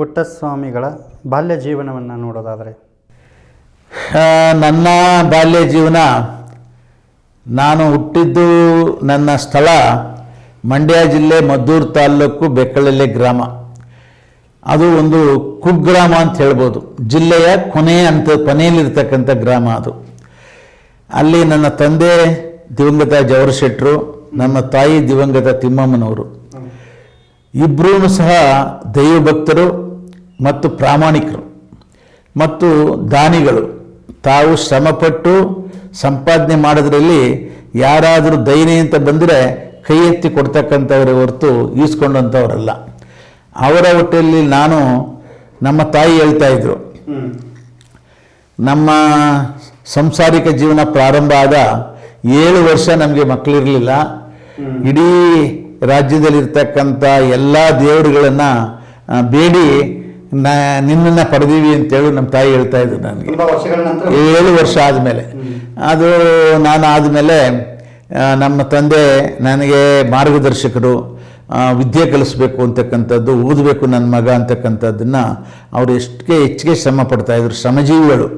ಪುಟ್ಟಸ್ವಾಮಿಗಳ ಬಾಲ್ಯ ಜೀವನವನ್ನು ನೋಡೋದಾದರೆ ನನ್ನ ಬಾಲ್ಯ ಜೀವನ ನಾನು ಹುಟ್ಟಿದ್ದು ನನ್ನ ಸ್ಥಳ ಮಂಡ್ಯ ಜಿಲ್ಲೆ ಮದ್ದೂರು ತಾಲ್ಲೂಕು ಬೆಕ್ಕಳಲ್ಲಿ ಗ್ರಾಮ. ಅದು ಒಂದು ಕುಗ್ರಾಮ ಅಂತ ಹೇಳ್ಬೋದು. ಜಿಲ್ಲೆಯ ಕೊನೆಯ ಅಂತ, ಕೊನೆಯಲ್ಲಿರ್ತಕ್ಕಂಥ ಗ್ರಾಮ ಅದು. ಅಲ್ಲಿ ನನ್ನ ತಂದೆ ದಿವಂಗತ ಜವರ ಶೆಟ್ಟರು ನನ್ನ ತಾಯಿ ದಿವಂಗತ ತಿಮ್ಮಮ್ಮನವರು. ಇಬ್ಬರೂ ಸಹ ದೈವಭಕ್ತರು ಮತ್ತು ಪ್ರಾಮಾಣಿಕರು, ಮತ್ತು ದಾನಿಗಳು. ತಾವು ಶ್ರಮಪಟ್ಟು ಸಂಪಾದನೆ ಮಾಡೋದ್ರಲ್ಲಿ ಯಾರಾದರೂ ದೈನಿ ಅಂತ ಬಂದರೆ ಕೈ ಎತ್ತಿ ಕೊಡ್ತಕ್ಕಂಥವರೇ ಹೊರತು ಈಸ್ಕೊಂಡಂಥವರಲ್ಲ. ಅವರ ಹೊಟ್ಟೆಯಲ್ಲಿ ನಾನು ನಮ್ಮ ತಾಯಿ ಹೇಳ್ತಾ ಇದ್ರು. ನಮ್ಮ ಸಂಸಾರಿಕ ಜೀವನ ಪ್ರಾರಂಭ ಆದ ಏಳು ವರ್ಷ ನಮಗೆ ಮಕ್ಕಳಿರಲಿಲ್ಲ ಇಡೀ ರಾಜ್ಯದಲ್ಲಿರ್ತಕ್ಕಂಥ ಎಲ್ಲ ದೇವರುಗಳನ್ನು ಬೇಡಿ ನ ನಿನ್ನನ್ನು ಪಡೆದೀವಿ ಅಂತೇಳಿ ನಮ್ಮ ತಾಯಿ ಹೇಳ್ತಾ ಇದ್ರು ನನಗೆ. ಏಳು ವರ್ಷ ಆದಮೇಲೆ. ಅದು ನಾನು ಆದಮೇಲೆ ನಮ್ಮ ತಂದೆ ನನಗೆ ಮಾರ್ಗದರ್ಶಕರು ವಿದ್ಯೆ ಕಲಿಸ್ಬೇಕು ಅಂತಕ್ಕಂಥದ್ದು ಓದಬೇಕು ನನ್ನ ಮಗ ಅಂತಕ್ಕಂಥದ್ದನ್ನು ಅವರು ಎಷ್ಟಕ್ಕೆ ಹೆಚ್ಚಿಗೆ ಶ್ರಮ ಪಡ್ತಾಯಿದ್ರು ಶ್ರಮಜೀವಿಗಳು.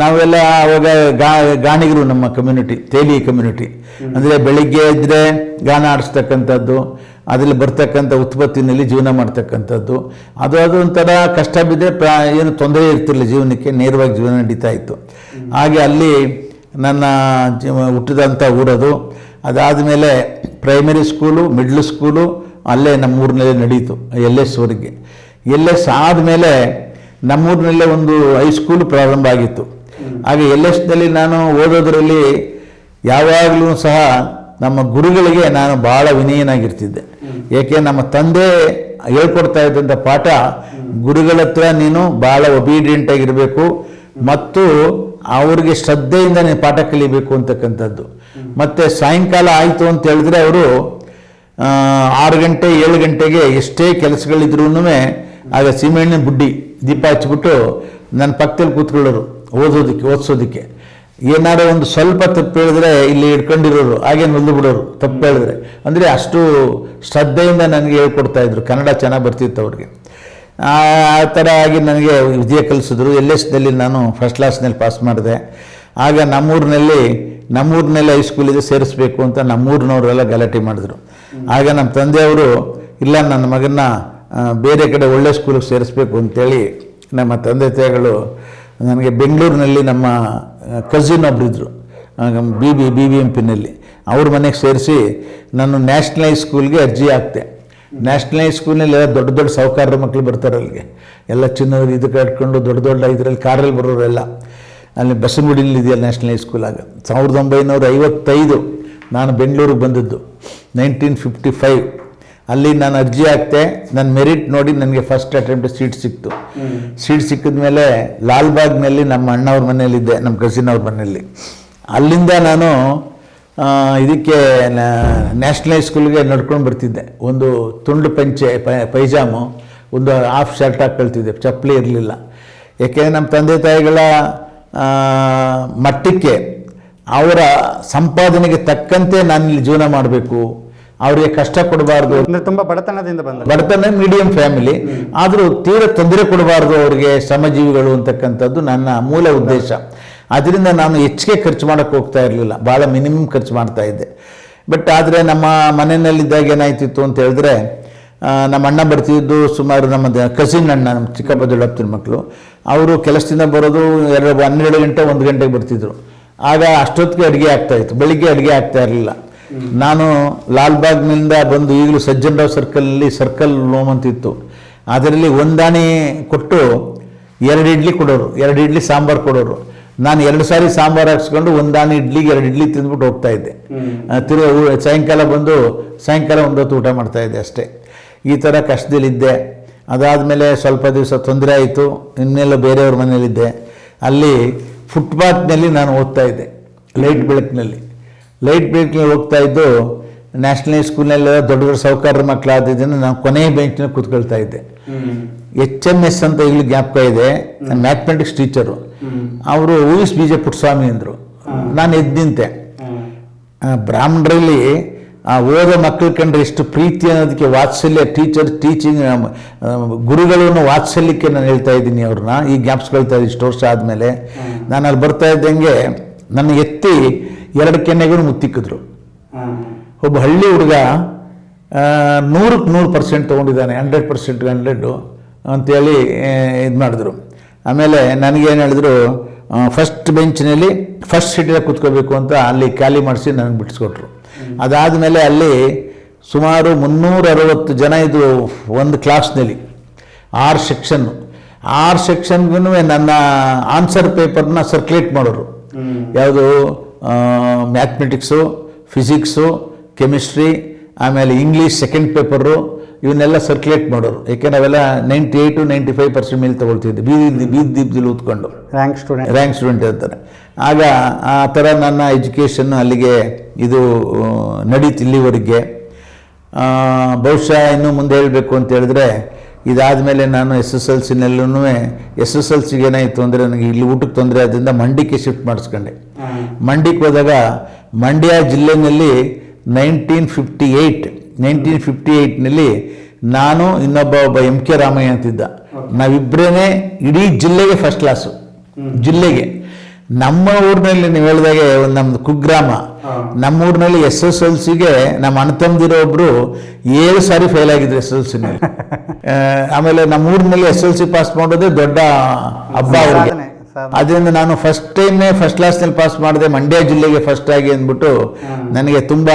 ನಾವೆಲ್ಲ ಆವಾಗ ಗಾ ಗಾಣಿಗರು ನಮ್ಮ ಕಮ್ಯುನಿಟಿ ತೇಲಿ ಕಮ್ಯುನಿಟಿ ಅಂದರೆ ಬೆಳಿಗ್ಗೆ ಇದ್ದರೆ ಗಾನ ಆಡಿಸ್ತಕ್ಕಂಥದ್ದು ಅದರಲ್ಲಿ ಬರ್ತಕ್ಕಂಥ ಉತ್ಪತ್ತಿನಲ್ಲಿ ಜೀವನ ಮಾಡ್ತಕ್ಕಂಥದ್ದು. ಅದು ಅದು ಒಂಥರ ಕಷ್ಟ ಬಿದ್ದರೆ ಪ್ರಾ ಏನು ತೊಂದರೆ ಇರ್ತಿರಲಿಲ್ಲ ಜೀವನಕ್ಕೆ ನೇರವಾಗಿ ಜೀವನ ನಡೀತಾ ಇತ್ತು. ಹಾಗೆ ಅಲ್ಲಿ ನನ್ನ ಜೀವ ಹುಟ್ಟಿದಂಥ ಊರದು. ಅದಾದಮೇಲೆ ಪ್ರೈಮರಿ ಸ್ಕೂಲು ಮಿಡ್ಲ್ ಸ್ಕೂಲು ಅಲ್ಲೇ ನಮ್ಮೂರಿನಲ್ಲೇ ನಡೀತು ಎಲ್ ಎಸ್ ವರೆಗೆ ಎಲ್ ಎಸ್ ಆದಮೇಲೆ ನಮ್ಮೂರಿನಲ್ಲೇ ಒಂದು ಹೈಸ್ಕೂಲ್ ಪ್ರಾರಂಭ ಆಗಿತ್ತು. ಹಾಗೆ ಎಲ್ ಎಸ್ನಲ್ಲಿ ನಾನು ಓದೋದರಲ್ಲಿ ಯಾವಾಗಲೂ ಸಹ ನಮ್ಮ ಗುರುಗಳಿಗೆ ನಾನು ಭಾಳ ವಿನಯನಾಗಿರ್ತಿದ್ದೆ. ಏಕೆ ನಮ್ಮ ತಂದೆ ಹೇಳ್ಕೊಡ್ತಾ ಇದ್ದಂಥ ಪಾಠ ಗುರುಗಳ ಹತ್ರ ನೀನು ಭಾಳ ಒಬೀಡಿಯಂಟ್ ಆಗಿರಬೇಕು ಮತ್ತು ಅವ್ರಿಗೆ ಶ್ರದ್ಧೆಯಿಂದ ನೀನು ಪಾಠ ಕಲಿಬೇಕು ಅಂತಕ್ಕಂಥದ್ದು. ಮತ್ತು ಸಾಯಂಕಾಲ ಆಯಿತು ಅಂತ ಹೇಳಿದ್ರೆ ಅವರು ಆರು ಗಂಟೆ ಏಳು ಗಂಟೆಗೆ ಎಷ್ಟೇ ಕೆಲಸಗಳಿದ್ರೂ ಆಗ ಸೀಮೆಣ್ಣಿನ ಬುಡ್ಡಿ ದೀಪ ಹಚ್ಬಿಟ್ಟು ನನ್ನ ಪಕ್ಕದಲ್ಲಿ ಕೂತ್ಕೊಳ್ಳೋರು ಓದೋದಕ್ಕೆ ಓದಿಸೋದಕ್ಕೆ. ಏನಾದ್ರು ಒಂದು ಸ್ವಲ್ಪ ತಪ್ಪು ಹೇಳಿದ್ರೆ ಇಲ್ಲಿ ಇಟ್ಕೊಂಡಿರೋರು ಹಾಗೆ ನಿಲ್ದು ಬಿಡೋರು, ತಪ್ಪು ಹೇಳಿದ್ರೆ. ಅಂದರೆ ಅಷ್ಟು ಶ್ರದ್ಧೆಯಿಂದ ನನಗೆ ಹೇಳ್ಕೊಡ್ತಾ ಇದ್ರು. ಕನ್ನಡ ಚೆನ್ನಾಗಿ ಬರ್ತಿತ್ತು ಅವ್ರಿಗೆ. ಆ ಥರ ಆಗಿ ನನಗೆ ವಿದ್ಯೆ ಕಲಿಸಿದ್ರು. ಎಲ್ ಎಸ್ನಲ್ಲಿ ನಾನು ಫಸ್ಟ್ ಕ್ಲಾಸ್ನಲ್ಲಿ ಪಾಸ್ ಮಾಡಿದೆ. ಆಗ ನಮ್ಮೂರಿನಲ್ಲಿ ನಮ್ಮೂರಿನಲ್ಲಿ ಹೈಸ್ಕೂಲಿಗೆ ಸೇರಿಸ್ಬೇಕು ಅಂತ ನಮ್ಮೂರಿನವರೆಲ್ಲ ಗಲಾಟೆ ಮಾಡಿದ್ರು. ಆಗ ನಮ್ಮ ತಂದೆಯವರು, ಇಲ್ಲ, ನನ್ನ ಮಗನ್ನ ಬೇರೆ ಕಡೆ ಒಳ್ಳೆ ಸ್ಕೂಲಿಗೆ ಸೇರಿಸ್ಬೇಕು ಅಂತೇಳಿ ನಮ್ಮ ತಂದೆ ತಾಯಿಗಳು, ನನಗೆ ಬೆಂಗಳೂರಿನಲ್ಲಿ ನಮ್ಮ cousin ಒಬ್ಬರಿದ್ದರು B B B B M ಪಿನಲ್ಲಿ ಅವ್ರ ಮನೆಗೆ ಸೇರಿಸಿ ನಾನು ನ್ಯಾಷನಲ್ ಹೈಸ್ಕೂಲ್ಗೆ ಅರ್ಜಿ ಹಾಕ್ತೆ. ನ್ಯಾಷನಲ್ ಹೈಸ್ಕೂಲ್ನಲ್ಲಿ ಎಲ್ಲ ದೊಡ್ಡ ದೊಡ್ಡ ಸಾಹುಕಾರರ ಮಕ್ಕಳು ಬರ್ತಾರೆ ಅಲ್ಲಿಗೆ. ಎಲ್ಲ ಚಿನ್ನದ ಇದು ಕಟ್ಕೊಂಡು ದೊಡ್ಡ ದೊಡ್ಡ ಇದರಲ್ಲಿ ಕಾರಲ್ಲಿ ಬರೋರೆಲ್ಲ. ಅಲ್ಲಿ ಬಸವನಗುಡಿಲಿ ಇದೆಯಲ್ಲ ನ್ಯಾಷನಲ್ ಸ್ಕೂಲ್ ಆಗ. ಸಾವಿರದ ಒಂಬೈನೂರ ಐವತ್ತೈದು ನಾನು ಬೆಂಗಳೂರಿಗೆ ಬಂದದ್ದು. ನೈನ್ಟೀನ್ ಫಿಫ್ಟಿ ಫೈವ್ ಅಲ್ಲಿ ನಾನು ಅರ್ಜಿ ಹಾಕ್ತೆ ನನ್ನ ಮೆರಿಟ್ ನೋಡಿ ನನಗೆ ಫಸ್ಟ್ ಅಟೆಂಪ್ಟ್ ಸೀಟ್ ಸಿಕ್ತು. ಸೀಟ್ ಸಿಕ್ಕಿದ ಮೇಲೆ ಲಾಲ್ಬಾಗ್ನಲ್ಲಿ ನಮ್ಮ ಅಣ್ಣವ್ರ ಮನೆಯಲ್ಲಿದ್ದೆ ನಮ್ಮ ಕಸಿನ್ ಅವ್ರ ಮನೆಯಲ್ಲಿ. ಅಲ್ಲಿಂದ ನಾನು ಇದಕ್ಕೆ ನ್ಯಾಷನಲ್ ಹೈಸ್ಕೂಲ್ಗೆ ನಡ್ಕೊಂಡು ಬರ್ತಿದ್ದೆ. ಒಂದು ತುಂಡು ಪಂಚೆ ಪ- ಪೈಜಾಮು ಒಂದು ಹಾಫ್ ಶರ್ಟ್ ಹಾಕ್ಕೊಳ್ತಿದ್ದೆ ಚಪ್ಪಲಿ ಇರಲಿಲ್ಲ. ಯಾಕೆಂದರೆ ನಮ್ಮ ತಂದೆ ತಾಯಿಗಳ ಮಟ್ಟಕ್ಕೆ ಅವರ ಸಂಪಾದನೆಗೆ ತಕ್ಕಂತೆ ನಾನು ಇಲ್ಲಿ ಜೀವನ ಮಾಡಬೇಕು. ಅವರಿಗೆ ಕಷ್ಟ ಕೊಡಬಾರ್ದು. ಅಂದ್ರೆ ತುಂಬಾ ಬಡತನದಿಂದ ಬಂದ ಬಡತನ ಮೀಡಿಯಂ ಫ್ಯಾಮಿಲಿ ಆದರೂ ತೀವ್ರ ತೊಂದರೆ ಕೊಡಬಾರ್ದು ಅವರಿಗೆ ಶ್ರಮಜೀವಿಗಳು ಅಂತಕ್ಕಂಥದ್ದು ನನ್ನ ಮೂಲ ಉದ್ದೇಶ. ಅದರಿಂದ ನಾನು ಹೆಚ್ಚಿಗೆ ಖರ್ಚು ಮಾಡೋಕ್ಕೆ ಹೋಗ್ತಾ ಇರಲಿಲ್ಲ. ಭಾಳ ಮಿನಿಮಮ್ ಖರ್ಚು ಮಾಡ್ತಾ ಇದ್ದೆ. ಬಟ್ ಆದರೆ ನಮ್ಮ ಮನೆಯಲ್ಲಿದ್ದಾಗ ಏನಾಯ್ತಿತ್ತು ಅಂತ ಹೇಳಿದ್ರೆ ನಮ್ಮ ಅಣ್ಣ ಬರ್ತಿದ್ದು ಸುಮಾರು ನಮ್ಮ ಕಸಿನ್ ಅಣ್ಣ ನಮ್ಮ ಚಿಕ್ಕಪ್ಪ ದೊಡ್ಡಪ್ಪನ ಮಕ್ಕಳು. ಅವರು ಕೆಲಸದಿಂದ ಬರೋದು ಎರಡು ಹನ್ನೆರಡು ಗಂಟೆ ಒಂದು ಗಂಟೆಗೆ ಬರ್ತಿದ್ರು. ಆಗ ಅಷ್ಟೊತ್ತಿಗೆ ಅಡುಗೆ ಆಗ್ತಾಯಿತ್ತು ಬೆಳಿಗ್ಗೆ ಅಡುಗೆ ಆಗ್ತಾ ಇರಲಿಲ್ಲ. ನಾನು ಲಾಲ್ಬಾಗ್ನಿಂದ ಬಂದು ಈಗಲೂ ಸಜ್ಜನರಾವ್ ಸರ್ಕಲಲ್ಲಿ ಸರ್ಕಲ್ ಲೋಮ್ ಅಂತಿತ್ತು ಅದರಲ್ಲಿ ಒಂದಾಣಿ ಕೊಟ್ಟು ಎರಡು ಇಡ್ಲಿ ಕೊಡೋರು ಎರಡು ಇಡ್ಲಿ ಸಾಂಬಾರು ಕೊಡೋರು. ನಾನು ಎರಡು ಸಾರಿ ಸಾಂಬಾರು ಹಾಕ್ಸ್ಕೊಂಡು ಒಂದಾಣಿ ಇಡ್ಲಿಗೆ ಎರಡು ಇಡ್ಲಿ ತಿಂದ್ಬಿಟ್ಟು ಹೋಗ್ತಾ ಇದ್ದೆ. ತಿರು ಸಾಯಂಕಾಲ ಬಂದು ಸಾಯಂಕಾಲ ಒಂದೊತ್ತು ಊಟ ಮಾಡ್ತಾ ಇದ್ದೆ ಅಷ್ಟೇ. ಈ ಥರ ಕಷ್ಟದಲ್ಲಿದ್ದೆ. ಅದಾದಮೇಲೆ ಸ್ವಲ್ಪ ದಿವಸ ತೊಂದರೆ ಆಯಿತು. ಇನ್ನೆಲ್ಲ ಬೇರೆಯವ್ರ ಮನೇಲಿದ್ದೆ ಅಲ್ಲಿ ಫುಟ್ಪಾತ್ನಲ್ಲಿ ನಾನು ಓದ್ತಾ ಇದ್ದೆ ಲೈಟ್ ಬೆಳಕಿನಲ್ಲಿ. ಲೈಟ್ ಬೆಳಕಿನಲ್ಲಿ ಹೋಗ್ತಾ ಇದ್ದು ನ್ಯಾಷನಲ್ ಸ್ಕೂಲ್ನಲ್ಲಿ ದೊಡ್ಡ ದೊಡ್ಡ ಮಕ್ಕಳು ಮಕ್ಕಳಾದ್ದರಿಂದ ನಾನು ಕೊನೆಯ ಬೆಂಚ್ನಲ್ಲಿ ಕೂತ್ಕೊಳ್ತಾ ಇದ್ದೆ. ಎಚ್ ಎಂ ಎಸ್ ಅಂತ ಈಗಲೂ ಜ್ಞಾಪಕ ಇದೆ. ನಾನು ಮ್ಯಾಥಮೆಟಿಕ್ಸ್ ಟೀಚರು ಅವರು ಊಹಿಸ್ ಬಿ ಜೆ ಪುಟ್ಟಸ್ವಾಮಿ ಅಂದರು. ನಾನು ಎದ್ದು ನಿಂತೆ ಬ್ರಾಹ್ಮಣರಲ್ಲಿ ಆ ಓದೋ ಮಕ್ಕಳು ಕಂಡ್ರೆ ಎಷ್ಟು ಪ್ರೀತಿ ಅನ್ನೋದಕ್ಕೆ ವಾತ್ಸಲ್ಯ ಟೀಚರ್ ಟೀಚಿಂಗ್ ಗುರುಗಳನ್ನು ವಾತ್ಸಲ್ಯಕ್ಕೆ ನಾನು ಹೇಳ್ತಾ ಇದ್ದೀನಿ ಅವ್ರನ್ನ. ಈ ಜ್ಞಾಪಿಸ್ಕೊಳ್ತಾ ಇದ್ದೀನಿ ಇಷ್ಟು ವರ್ಷ ಆದಮೇಲೆ. ನಾನು ಅಲ್ಲಿ ಬರ್ತಾ ಇದ್ದಂಗೆ ನನ್ನ ಎತ್ತಿ ಎರಡು ಕೆನ್ನೆಗೂ ಮುತ್ತಿಕ್ಕಿದ್ರು. ಒಬ್ಬ ಹಳ್ಳಿ ಹುಡುಗ ನೂರಕ್ಕೆ ನೂರು ಪರ್ಸೆಂಟ್ ತೊಗೊಂಡಿದ್ದಾನೆ ಹಂಡ್ರೆಡ್ ಪರ್ಸೆಂಟ್ ಹಂಡ್ರೆಡು ಅಂತೇಳಿ ಇದು ಮಾಡಿದ್ರು. ಆಮೇಲೆ ನನಗೇನು ಹೇಳಿದ್ರು ಫಸ್ಟ್ ಬೆಂಚ್ನಲ್ಲಿ ಫಸ್ಟ್ ಸೀಟಲ್ಲಿ ಕೂತ್ಕೋಬೇಕು ಅಂತ ಅಲ್ಲಿ ಖಾಲಿ ಮಾಡಿಸಿ ನನಗೆ ಬಿಡಿಸ್ಕೊಟ್ರು ಅದಾದಮೇಲೆ ಅಲ್ಲಿ ಸುಮಾರು ಮುನ್ನೂರ ಅರವತ್ತು ಜನ ಇದು ಒಂದು ಕ್ಲಾಸ್ನಲ್ಲಿ ಆರು ಸೆಕ್ಷನ್ನು ಆರು ಸೆಕ್ಷನ್ಗೂ ನನ್ನ ಆನ್ಸರ್ ಪೇಪರ್ನ ಸರ್ಕ್ಯುಲೇಟ್ ಮಾಡೋರು. ಯಾವುದು? ಮ್ಯಾಥಮೆಟಿಕ್ಸು ಫಿಸಿಕ್ಸು ಕೆಮಿಸ್ಟ್ರಿ ಆಮೇಲೆ ಇಂಗ್ಲೀಷ್ ಸೆಕೆಂಡ್ ಪೇಪರು ಇವನ್ನೆಲ್ಲ ಸರ್ಕ್ಯುಲೇಟ್ ಮಾಡೋರು. ಯಾಕೆ ನಾವೆಲ್ಲ ninety eight ninety five percent ಮೇಲೆ ತೊಗೊಳ್ತಿದ್ದೆ ಬೀದಿ ಬೀದಿ ದೀಪದಲ್ಲಿ ಉತ್ಕೊಂಡು. ರ್ಯಾಂಕ್ ಸ್ಟೂಡೆಂಟ್ ರ್ಯಾಂಕ್ ಸ್ಟೂಡೆಂಟ್ ಇರ್ತಾರೆ. ಆಗ ಆ ಥರ ನನ್ನ ಎಜುಕೇಷನ್ ಅಲ್ಲಿಗೆ ಇದು ನಡೀತು ಇಲ್ಲಿವರೆಗೆ. ಬಹುಶಃ ಇನ್ನೂ ಮುಂದೆ ಹೇಳಬೇಕು ಅಂತ ಹೇಳಿದ್ರೆ ಇದಾದಮೇಲೆ ನಾನು ಎಸ್ ಎಸ್ ಎಲ್ ಸಿನಲ್ಲೂ ಎಸ್ ಎಸ್ ಎಲ್ ಸಿಗೆ ಏನಾಯಿತು ಅಂದರೆ ನನಗೆ ಇಲ್ಲಿ ಊಟಕ್ಕೆ ತೊಂದರೆ ಆದ್ದರಿಂದ ಮಂಡಿಗೆ ಶಿಫ್ಟ್ ಮಾಡಿಸ್ಕೊಂಡೆ. ಮಂಡಿಗೆ ಹೋದಾಗ ಮಂಡ್ಯ ಜಿಲ್ಲೆಯಲ್ಲಿ nineteen fifty eight nineteen fifty ಏಯ್ಟ್ನಲ್ಲಿ ನಾನು ಇನ್ನೊಬ್ಬ ಒಬ್ಬ ಎಂ ಕೆ ರಾಮಯ್ಯ ಅಂತಿದ್ದ. ನಾವಿಬ್ಬರೇ ಇಡೀ ಜಿಲ್ಲೆಗೆ ಫಸ್ಟ್ ಕ್ಲಾಸು ಜಿಲ್ಲೆಗೆ. ನಮ್ಮ ಊರಿನಲ್ಲಿ ನೀವು ಹೇಳಿದಾಗೆ ಒಂದು ನಮ್ದು ಕುಗ್ರಾಮ. ನಮ್ಮ ಊರಿನಲ್ಲಿ ಎಸ್ ಎಸ್ ಎಲ್ ಸಿಗೆ ನಮ್ಮ ಅಣ್ಣ ತಮ್ಮದಿರೋ ಒಬ್ರು ಏಳು ಸಾರಿ ಫೇಲ್ ಆಗಿದ್ರು ಎಸ್ ಎಲ್ ಸಿನಲ್ಲಿ ಆಮೇಲೆ ನಮ್ಮ ಊರಿನಲ್ಲಿ ಎಸ್ ಎಲ್ ಸಿ ಪಾಸ್ ಮಾಡೋದೇ ದೊಡ್ಡ ಹಬ್ಬ ಅವ್ರಿಗೆ. ಅದರಿಂದ ನಾನು ಫಸ್ಟ್ ಟೈಮೇ ಫಸ್ಟ್ ಕ್ಲಾಸ್ನಲ್ಲಿ ಪಾಸ್ ಮಾಡಿದೆ ಮಂಡ್ಯ ಜಿಲ್ಲೆಗೆ ಫಸ್ಟ್ ಆಗಿ ಅಂದ್ಬಿಟ್ಟು ನನಗೆ ತುಂಬ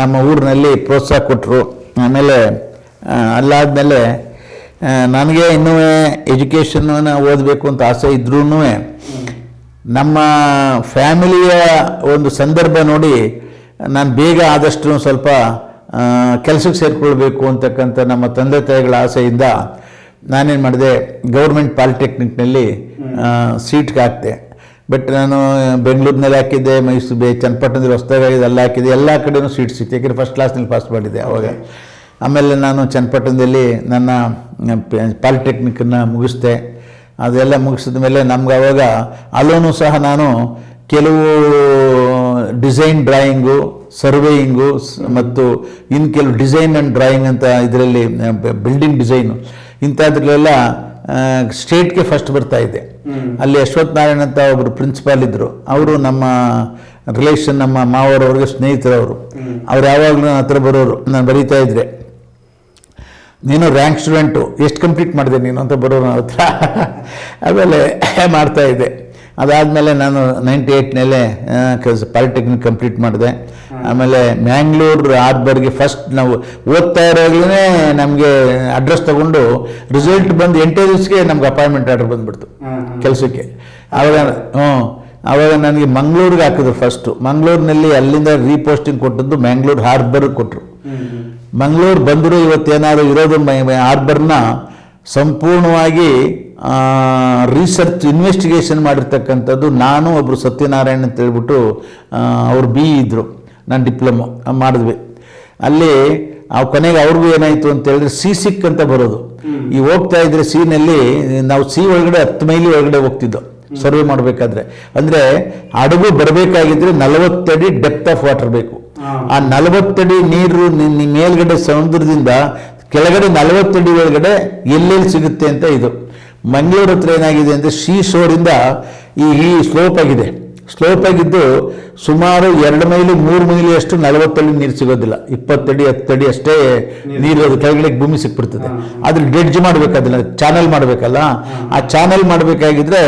ನಮ್ಮ ಊರಿನಲ್ಲಿ ಪ್ರೋತ್ಸಾಹ ಕೊಟ್ಟರು ಆಮೇಲೆ ಅಲ್ಲಾದ್ಮೇಲೆ ನನಗೆ ಇನ್ನೂ ಎಜುಕೇಷನ್ನ ಓದಬೇಕು ಅಂತ ಆಸೆ ಇದ್ರೂ ನಮ್ಮ ಫ್ಯಾಮಿಲಿಯ ಒಂದು ಸಂದರ್ಭ ನೋಡಿ ನಾನು ಬೇಗ ಆದಷ್ಟು ಸ್ವಲ್ಪ ಕೆಲಸಕ್ಕೆ ಸೇರಿಕೊಳ್ಬೇಕು ಅಂತಕ್ಕಂಥ ನಮ್ಮ ತಂದೆ ತಾಯಿಗಳ ಆಸೆಯಿಂದ ನಾನೇನು ಮಾಡಿದೆ ಗೌರ್ಮೆಂಟ್ ಪಾಲಿಟೆಕ್ನಿಕ್ನಲ್ಲಿ ಸೀಟ್ಗೆ ಹಾಕಿದೆ. ಬಟ್ ನಾನು ಬೆಂಗಳೂರಿನಲ್ಲಿ ಹಾಕಿದ್ದೆ ಮೈಸೂರು ಬೇ ಚನ್ನಪಟ್ಟಣದಲ್ಲಿ ಹೊಸದಾಗಿ ಅಲ್ಲಿ ಹಾಕಿದೆ ಎಲ್ಲ ಕಡೆನೂ ಸೀಟ್ ಸಿಕ್ತು. ಯಾಕೆಂದರೆ ಫಸ್ಟ್ ಕ್ಲಾಸ್ನಲ್ಲಿ ಪಾಸ್ ಮಾಡಿದ್ದೆ ಅವಾಗ. ಆಮೇಲೆ ನಾನು ಚನ್ನಪಟ್ಟಣದಲ್ಲಿ ನನ್ನ ಪಾಲಿಟೆಕ್ನಿಕ್ಕನ್ನು ಮುಗಿಸ್ದೆ. ಅದೆಲ್ಲ ಮುಗಿಸಿದ ಮೇಲೆ ನಮ್ಗೆ ಅವಾಗ ಅಲ್ಲೂ ಸಹ ನಾನು ಕೆಲವು ಡಿಸೈನ್ ಡ್ರಾಯಿಂಗು ಸರ್ವೇಯಿಂಗು ಮತ್ತು ಇನ್ನು ಕೆಲವು ಡಿಸೈನ್ ಆ್ಯಂಡ್ ಡ್ರಾಯಿಂಗ್ ಅಂತ ಇದರಲ್ಲಿ ಬಿಲ್ಡಿಂಗ್ ಡಿಸೈನು ಇಂಥದ್ರಲ್ಲೆಲ್ಲ ಸ್ಟೇಟ್ಗೆ ಫಸ್ಟ್ ಬರ್ತಾ ಇದ್ದೆ ಅಲ್ಲಿ ಅಶ್ವಥ್ ನಾರಾಯಣ್ ಅಂತ ಒಬ್ಬರು ಪ್ರಿನ್ಸಿಪಾಲ್ ಇದ್ದರು ಅವರು ನಮ್ಮ ರಿಲೇಷನ್ ನಮ್ಮ ಮಾವರವ್ರಿಗೆ ಸ್ನೇಹಿತರವರು. ಅವ್ರು ಯಾವಾಗಲೂ ನನ್ನ ಹತ್ರ ಬರೋರು. ನಾನು ಬರೀತಾ ಇದ್ದೆ. ನೀನು ರ್ಯಾಂಕ್ ಸ್ಟೂಡೆಂಟು ಎಷ್ಟು ಕಂಪ್ಲೀಟ್ ಮಾಡಿದೆ ನೀನು ಅಂತ ಬರೋರು ನನ್ನ ಹತ್ರ. ಆಮೇಲೆ ಮಾಡ್ತಾ ಇದ್ದೆ. ಅದಾದಮೇಲೆ ನಾನು ನೈಂಟಿ ಏಯ್ಟ್ನಲ್ಲೇ ಪಾಲಿಟೆಕ್ನಿಕ್ ಕಂಪ್ಲೀಟ್ ಮಾಡಿದೆ. ಆಮೇಲೆ ಮ್ಯಾಂಗ್ಳೂರು ಹಾರ್ಬರ್ಗೆ ಫಸ್ಟ್ ನಾವು ಓದ್ತಾ ಇರೋಲ್ಲೇ ನಮಗೆ ಅಡ್ರೆಸ್ ತಗೊಂಡು ರಿಸಲ್ಟ್ ಬಂದು ಎಂಟೇ ದಿವಸಕ್ಕೆ ನಮ್ಗೆ ಅಪಾಯಿಂಟ್ಮೆಂಟ್ ಆರ್ಡರ್ ಬಂದ್ಬಿಡ್ತು ಕೆಲಸಕ್ಕೆ. ಆವಾಗ ಹ್ಞೂ ಆವಾಗ ನನಗೆ ಮಂಗಳೂರಿಗೆ ಹಾಕಿದ್ರು ಫಸ್ಟು ಮಂಗಳೂರಿನಲ್ಲಿ ಅಲ್ಲಿಂದ ರೀಪೋಸ್ಟಿಂಗ್ ಕೊಟ್ಟದ್ದು ಮ್ಯಾಂಗ್ಳೂರು ಹಾರ್ಬರ್ಗೆ ಕೊಟ್ಟರು ಮಂಗಳೂರು ಬಂದರೂ ಇವತ್ತೇನಾದರೂ ಇರೋದು ಆರ್ಬರ್ನ ಸಂಪೂರ್ಣವಾಗಿ ರಿಸರ್ಚ್ ಇನ್ವೆಸ್ಟಿಗೇಷನ್ ಮಾಡಿರ್ತಕ್ಕಂಥದ್ದು ನಾನು ಒಬ್ಬರು ಸತ್ಯನಾರಾಯಣ್ ಅಂತ ಹೇಳ್ಬಿಟ್ಟು ಅವ್ರು ಬಿ ಇದ್ದರು ನಾನು ಡಿಪ್ಲೊಮೊ ಮಾಡಿದ್ವಿ. ಅಲ್ಲಿ ಆ ಕೊನೆಗೆ ಅವ್ರಿಗೂ ಏನಾಯಿತು ಅಂತ ಹೇಳಿದ್ರೆ ಸಿ ಸಿಕ್ ಅಂತ ಬರೋದು. ಈ ಹೋಗ್ತಾ ಇದ್ರೆ ಸೀನಲ್ಲಿ ನಾವು ಸಿ ಒಳಗಡೆ ಹತ್ತು ಮೈಲಿ ಒಳಗಡೆ ಹೋಗ್ತಿದ್ದೋ ಸರ್ವೆ ಮಾಡಬೇಕಾದ್ರೆ. ಅಂದರೆ ಹಡಗು ಬರಬೇಕಾಗಿದ್ದರೆ ನಲವತ್ತಡಿ ಡೆಪ್ತ್ ಆಫ್ ವಾಟರ್ ಬೇಕು. ಆ ನಲವತ್ತಡಿ ನೀರು ನಿಮ್ಮ ಮೇಲ್ಗಡೆ ಸಮುದ್ರದಿಂದ ಕೆಳಗಡೆ ನಲವತ್ತಡಿ ಒಳಗಡೆ ಎಲ್ಲೆಲ್ಲಿ ಸಿಗುತ್ತೆ ಅಂತ ಇದು. ಮಂಗಳೂರು ಹತ್ರ ಏನಾಗಿದೆ ಅಂದರೆ ಶೀ ಶೋರಿಂದ ಈ ಈ ಸ್ಲೋಪ್ ಆಗಿದೆ. ಸ್ಲೋಪ್ ಆಗಿದ್ದು ಸುಮಾರು ಎರಡು ಮೈಲಿ ಮೂರು ಮೈಲಿ ಅಷ್ಟು ನಲವತ್ತಡಿ ನೀರು ಸಿಗೋದಿಲ್ಲ. ಇಪ್ಪತ್ತಡಿ ಹತ್ತಡಿ ಅಷ್ಟೇ ನೀರು ಅದು ಕೆಳಗಡೆ ಭೂಮಿ ಸಿಕ್ಬಿಡ್ತದೆ. ಅದ್ರ ಡೆಡ್ಜ್ ಮಾಡಬೇಕಾದಿಲ್ಲ ಚಾನಲ್ ಮಾಡಬೇಕಲ್ಲ? ಆ ಚಾನಲ್ ಮಾಡಬೇಕಾಗಿದ್ರೆ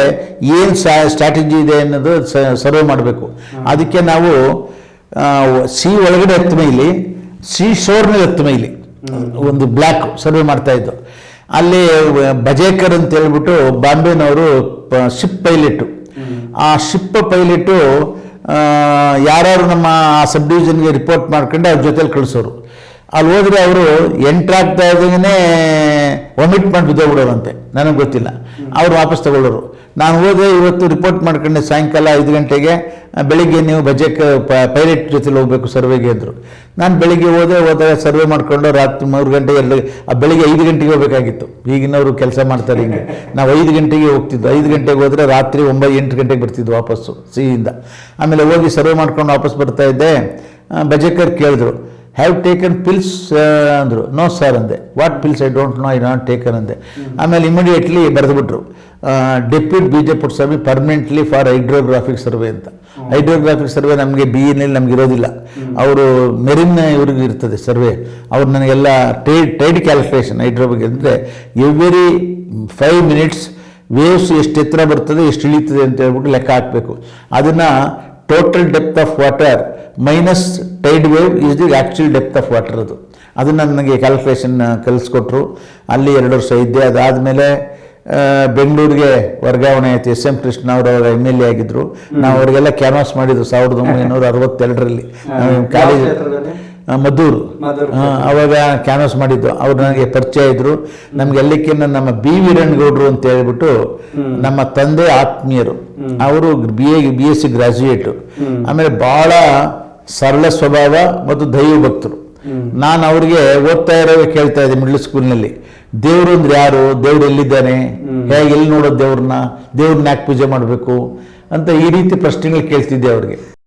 ಏನು ಸ್ಟ್ರಾಟಜಿ ಇದೆ ಅನ್ನೋದು ಸರ್ವೆ ಮಾಡಬೇಕು. ಅದಕ್ಕೆ ನಾವು ಸಿ ಒಳಗಡೆ ಹತ್ತು ಮೈಲಿ ಸಿ ಶೋರ್ನಲ್ಲಿ ಹತ್ತು ಮೈಲಿ ಒಂದು ಬ್ಲ್ಯಾಕ್ ಸರ್ವೆ ಮಾಡ್ತಾ ಇದ್ದು. ಅಲ್ಲಿ ಬಜೇಕರ್ ಅಂತ ಹೇಳ್ಬಿಟ್ಟು ಬಾಂಬೆನವರು ಶಿಪ್ ಪೈಲಟ್ ಆ ಶಿಪ್ ಪೈಲಟು ಯಾರ್ಯಾರು ನಮ್ಮ ಆ ಸಬ್ ಡಿವಿಷನ್ಗೆ ರಿಪೋರ್ಟ್ ಮಾಡ್ಕೊಂಡು ಅವ್ರ ಜೊತೆಲಿ ಕಳಿಸೋರು. ಅಲ್ಲಿ ಹೋದರೆ ಅವರು ಎಂಟ್ರಾಗ್ತಾ ಇದ್ದಾಗೇ ವಾಮಿಟ್ ಮಾಡಿ ಬಿದ್ದೋಗ್ಬಿಡೋರಂತೆ ನನಗೆ ಗೊತ್ತಿಲ್ಲ. ಅವ್ರು ವಾಪಸ್ ತಗೊಳ್ಳೋರು. ನಾನು ಹೋದೆ ಇವತ್ತು ರಿಪೋರ್ಟ್ ಮಾಡ್ಕೊಂಡೆ ಸಾಯಂಕಾಲ ಐದು ಗಂಟೆಗೆ. ಬೆಳಿಗ್ಗೆ ನೀವು ಬಜೆಟ್ ಪೈಲಟ್ ಜೊತೆಲಿ ಹೋಗಬೇಕು ಸರ್ವೆಗೆ ಅಂದರು. ನಾನು ಬೆಳಿಗ್ಗೆ ಹೋದೆ, ಹೋದಾಗ ಸರ್ವೆ ಮಾಡಿಕೊಂಡು ರಾತ್ರಿ ಮೂರು ಗಂಟೆ ಎಲ್ಲ ಬೆಳಿಗ್ಗೆ ಐದು ಗಂಟೆಗೆ ಹೋಗಬೇಕಾಗಿತ್ತು. ಈಗಿನವರು ಕೆಲಸ ಮಾಡ್ತಾರೆ ಹಿಂಗೆ. ನಾವು ಐದು ಗಂಟೆಗೆ ಹೋಗ್ತಿದ್ದು ಐದು ಗಂಟೆಗೆ ಹೋದರೆ ರಾತ್ರಿ ಒಂಬತ್ತು ಎಂಟು ಗಂಟೆಗೆ ಬರ್ತಿದ್ದು ವಾಪಸ್ಸು, ಸಿಹಿಯಿಂದ. ಆಮೇಲೆ ಹೋಗಿ ಸರ್ವೆ ಮಾಡ್ಕೊಂಡು ವಾಪಸ್ ಬರ್ತಾಯಿದ್ದೆ ಬಜೇಕರ್ ಕೇಳಿದ್ರು. ಹ್ಯಾವ್ ಟೇಕನ್ ಪಿಲ್ಸ್ ಅಂದರು. ನೋ ಸರ್ ಅಂದೆ. What pills I don't know I not taken ಅಂದೆ. ಆಮೇಲೆ immediately ಬರೆದುಬಿಟ್ರು. Depute B J Puttaswamy permanently for hydrographic survey ಅಂತ. ಹೈಡ್ರೋಗ್ರಾಫಿಕ್ ಸರ್ವೆ ನಮಗೆ ಬಿ ಎನಲ್ಲಿ ನಮ್ಗೆ ಇರೋದಿಲ್ಲ. ಅವರು ಮೆರಿನ್ ಇವ್ರಿಗೆ ಇರ್ತದೆ ಸರ್ವೆ ಅವ್ರು ನನಗೆಲ್ಲ ಟ್ರೇಡ್ ಟೈಡ್ ಕ್ಯಾಲ್ಕುಲೇಷನ್ ಹೈಡ್ರೋಬಿಕ್ ಅಂದರೆ ಎವ್ರಿ ಫೈವ್ ಮಿನಿಟ್ಸ್ ವೇವ್ಸ್ ಎಷ್ಟು ಎತ್ತರ ಬರ್ತದೆ ಎಷ್ಟು ಇಳಿತದೆ ಅಂತ ಹೇಳ್ಬಿಟ್ಟು ಲೆಕ್ಕ ಹಾಕಬೇಕು. ಅದನ್ನು total depth of water minus tide wave is the actual depth of water ಅದು ಅದನ್ನು ನನಗೆ ಕ್ಯಾಲ್ಕುಲೇಷನ್ ಕಲಿಸ್ಕೊಟ್ರು. ಅಲ್ಲಿ ಎರಡು ವರ್ಷ ಇದ್ದೆ. ಅದಾದಮೇಲೆ ಬೆಂಗಳೂರಿಗೆ ವರ್ಗಾವಣೆ ಆಯಿತು. ಎಸ್ ಎಂ ಕೃಷ್ಣ ಅವರು ಅವರ ಎಂ ಎಲ್ ಎ ಆಗಿದ್ದರು ನಾವು ಅವರಿಗೆಲ್ಲ ಕ್ಯಾನ್ವಾಸ್ ಮಾಡಿದ್ದು ಸಾವಿರದ ಒಂಬೈನೂರ ಅರವತ್ತೆರಡರಲ್ಲಿ. ಕಾಲೇಜ್ ಮದ್ದೂರು. ಅವಾಗ ಕ್ಯಾನ್ವಸ್ ಮಾಡಿದ್ದು. ಅವ್ರು ನನಗೆ ಪರಿಚಯ ಇದ್ರು. ನಮ್ಗೆ ಎಲ್ಲಕ್ಕಿನ್ನ ನಮ್ಮ ಬಿ ವೀರಣ್ಣಗೌಡರು ಅಂತ ಹೇಳ್ಬಿಟ್ಟು ನಮ್ಮ ತಂದೆ ಆತ್ಮೀಯರು. ಅವರು B A B S C graduate ಆಮೇಲೆ ಬಹಳ ಸರಳ ಸ್ವಭಾವ ಮತ್ತು ದೈವ ಭಕ್ತರು. ನಾನು ಅವ್ರಿಗೆ ಓದ್ತಾ ಇರೋ ಕೇಳ್ತಾ ಇದ್ದೆ ಮಿಡ್ಲ್ ಸ್ಕೂಲ್ನಲ್ಲಿ ದೇವ್ರು ಅಂದ್ರೆ ಯಾರು? ದೇವ್ರು ಎಲ್ಲಿದ್ದಾನೆ? ಹೇಗೆ ಎಲ್ಲಿ ನೋಡೋದು ದೇವ್ರನ್ನ? ದೇವ್ರನ್ನ ಯಾಕೆ ಪೂಜೆ ಮಾಡಬೇಕು? ಅಂತ ಈ ರೀತಿ ಪ್ರಶ್ನೆಗಳು ಕೇಳ್ತಿದ್ದೆ ಅವ್ರಿಗೆ.